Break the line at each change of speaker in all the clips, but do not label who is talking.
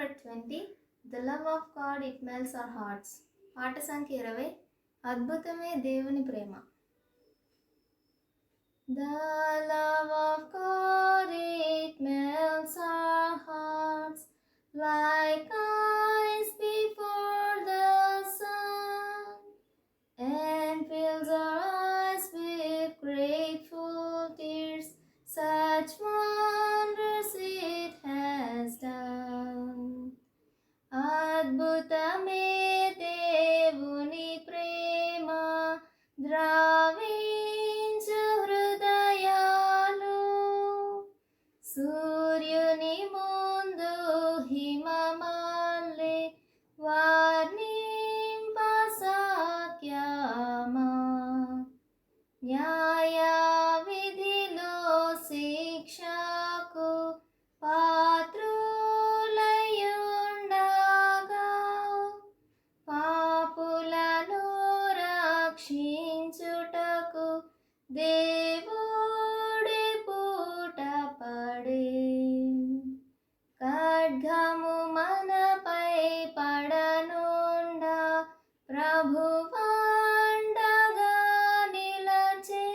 Number twenty the love of God it melts our hearts పాట సంఖ్య ఇరవై అద్భుతమే దేవుని ప్రేమ. ద అద్భుతమే రక్షించుటకు దేవుడి పూట పడే ఖడ్గము మనపై పడనుండా ప్రభువాండగా నిలచే.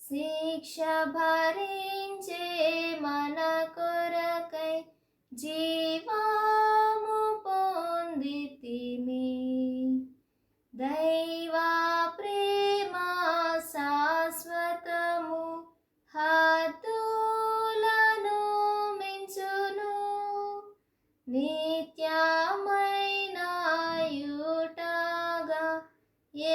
శిక్ష భరించే మన కొరకై జీవము తిమి. నిత్యమైనాయుటాగా ఏ